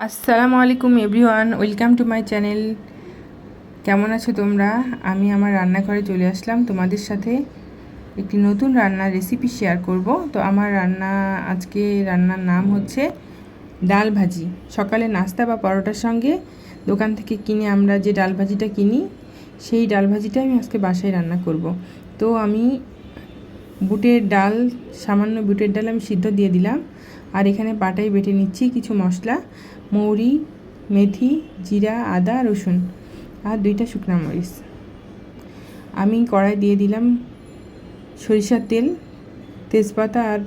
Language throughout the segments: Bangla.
আসসালামু আলাইকুম everyone, welcome to my channel. কেমন আছো তোমরা? আমি আমার রান্নাঘরে চলে আসলাম। তোমাদের সাথে একটি নতুন রান্নার রেসিপি শেয়ার করব। তো আমার রান্না, আজকে রান্নার নাম হচ্ছে ডাল ভাজি। সকালে নাস্তা বা পরোটার সঙ্গে দোকান থেকে কিনে আমরা যে ডাল ভাজিটা কিনি, সেই ডাল ভাজিটা আমি আজকে বাসায় রান্না করব। তো আমি বুটের ডাল, সামান্য বুটের ডাল আমি সিদ্ধ দিয়ে দিলাম। আর এখানে পাটাই বেটে নিচ্ছি কিছু মশলা, মৌরি, মেথি, জিরা, আদা, রসুন আর দুইটা শুকনা মরিচ। আমি কড়াই দিয়ে দিলাম সরিষার তেল, তেজপাতা আর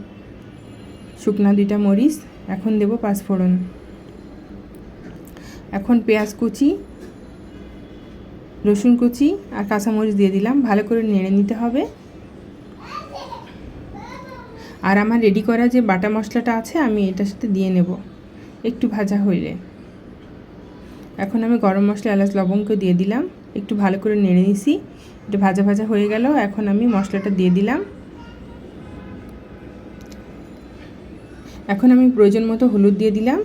শুকনা দুইটা মরিচ। এখন দেব পাঁচফোড়ন। এখন পেঁয়াজ কুচি, রসুন কুচি আর কাঁচামরিচ দিয়ে দিলাম। ভালো করে নেড়ে নিতে হবে। আর আমার রেডি করা যে বাটা মশলাটা আছে, আমি এটার সাথে দিয়ে নেব। একটু ভাজা হইলে। এখন আমি গরম মশলা, এলাচ, লবঙ্গ দিয়ে দিলাম। একটু ভালো করে নেড়ে নিছি। একটু ভাজা ভাজা হয়ে গেল। এখন আমি মশলাটা দিয়ে দিলাম। এখন আমি প্রয়োজন মতো হলুদ দিয়ে দিলাম।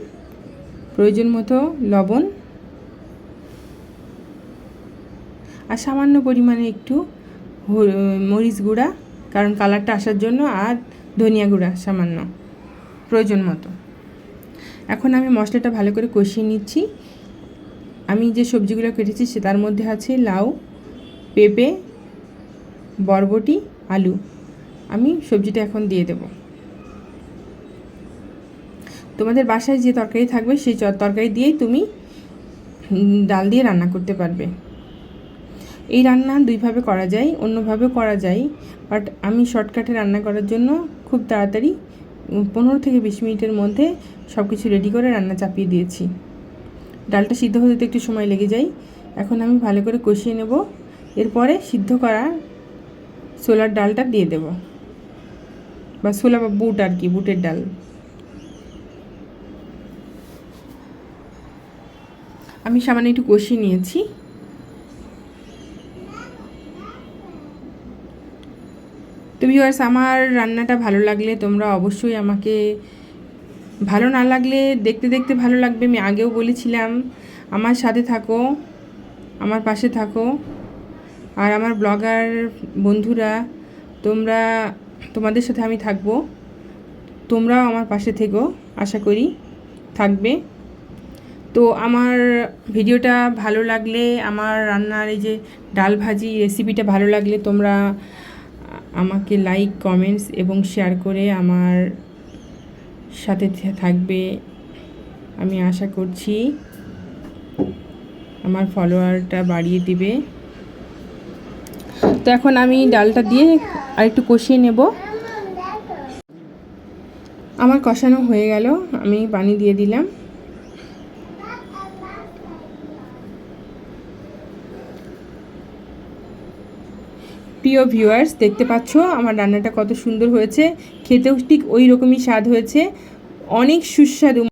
প্রয়োজন মতো লবণ। আর সামান্য পরিমাণে একটু মরিচ গুঁড়া, কারণ কালারটা আসার জন্য। আর ধনিয়া গুঁড়া, সামান্য, প্রয়োজন মতো। এখন আমি মশলাটা ভালো করে কষিয়ে নিচ্ছি। আমি যে সবজিগুলো কেটেছি সে তার মধ্যে আছে লাউ, পেঁপে, বরবটি, আলু। আমি সবজিটা এখন দিয়ে দেব। তোমাদের বাসায় যে তরকারি থাকবে, সেই তরকারি দিয়েই তুমি ডাল দিয়ে রান্না করতে পারবে। এই রান্না দুইভাবে করা যায় অন্যভাবে করা যায় বাট আমি শর্টকাটে রান্না করার জন্য খুব তাড়াতাড়ি পনেরো থেকে বিশ মিনিটের মধ্যে সব কিছু রেডি করে রান্না চাপিয়ে দিয়েছি। ডালটা সিদ্ধ হতে একটু সময় লেগে যায়। এখন আমি ভালো করে কষিয়ে নেব। এরপরে সিদ্ধ করা সোলার ডালটা দিয়ে দেব। বা সোলা বা বুট আর কি, বুটের ডাল। আমি সামান্য একটু কষিয়ে নিয়েছি। তো ভিউয়ার্স আমার রান্নাটা ভালো লাগলে, তোমরা অবশ্যই আমাকে ভালো না লাগলে দেখতে দেখতে ভালো লাগবে। আমি আগেও বলেছিলাম, আমার সাথে থাকো, আমার পাশে থাকো। আর আমার ব্লগার বন্ধুরা, তোমরা, তোমাদের সাথে আমি থাকব। তোমরাও আমার পাশে থেকো, আশা করি থাকবে। তো আমার ভিডিওটা ভালো লাগলে, আমার রান্নার এই যে ডাল ভাজি রেসিপিটা ভালো লাগলে, তোমরা আমাকে লাইক কমেন্টস এবং শেয়ার করে আমার সাথে থাকবে। আমি আশা করছি আমার ফলোয়ারটা বাড়িয়ে দিবে। তো এখন আমি ডালটা দিয়ে আর একটু কষিয়ে নেব। আমার কষানো হয়ে গেল। আমি পানি দিয়ে দিলাম। প্রিয় ভিউয়ার্স দেখতে পাচ্ছ আমার রান্নাটা কত সুন্দর হয়েছে। খেতেও ঠিক ওই রকমই স্বাদ হয়েছে। অনেক সুস্বাদু